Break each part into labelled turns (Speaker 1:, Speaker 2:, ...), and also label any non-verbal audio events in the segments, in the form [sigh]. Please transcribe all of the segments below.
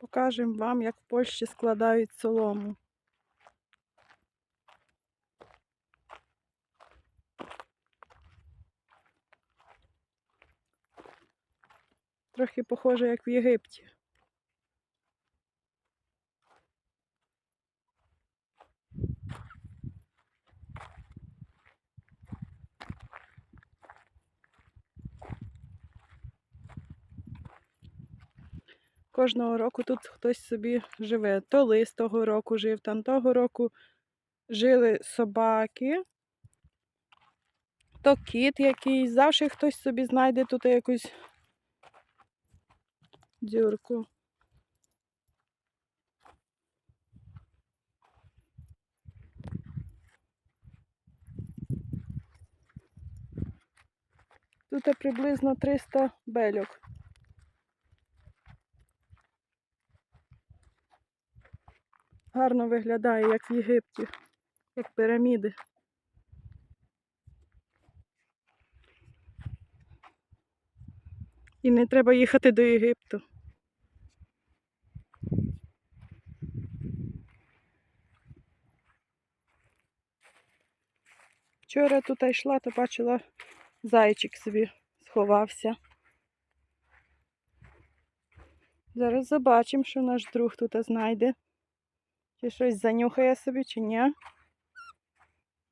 Speaker 1: Покажемо вам, як в Польщі складають солому. Трохи похоже, як в Єгипті. Кожного року тут хтось собі живе. То лис того року жив, там того року жили собаки, то кіт якийсь. Завжди хтось собі знайде тут якусь дюрку. Тут приблизно 300 бельок. Гарно виглядає, як в Єгипті, як піраміди. І не треба їхати до Єгипту. Вчора тут йшла, то бачила, зайчик собі сховався. Зараз побачимо, що наш друг тут знайде. Чи щось занюхає собі, чи ні.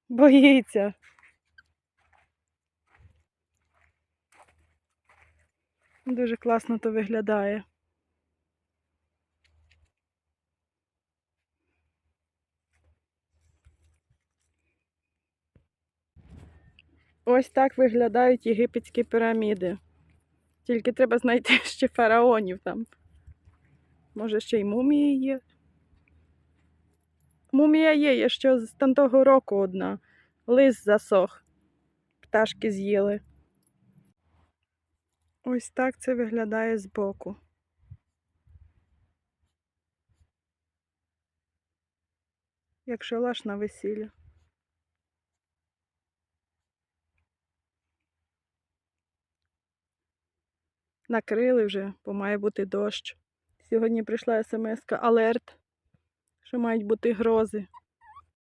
Speaker 1: Боїться. Дуже класно то виглядає. Ось так виглядають єгипетські піраміди. Тільки треба знайти [laughs] ще фараонів там. Може, ще й мумії є. Мумія є, є ще з там того року одна. Лис засох. Пташки з'їли. Ось так це виглядає збоку. Як шалаш на весілля. Накрили вже, бо має бути дощ. Сьогодні прийшла смс-ка алерт, що мають бути грози.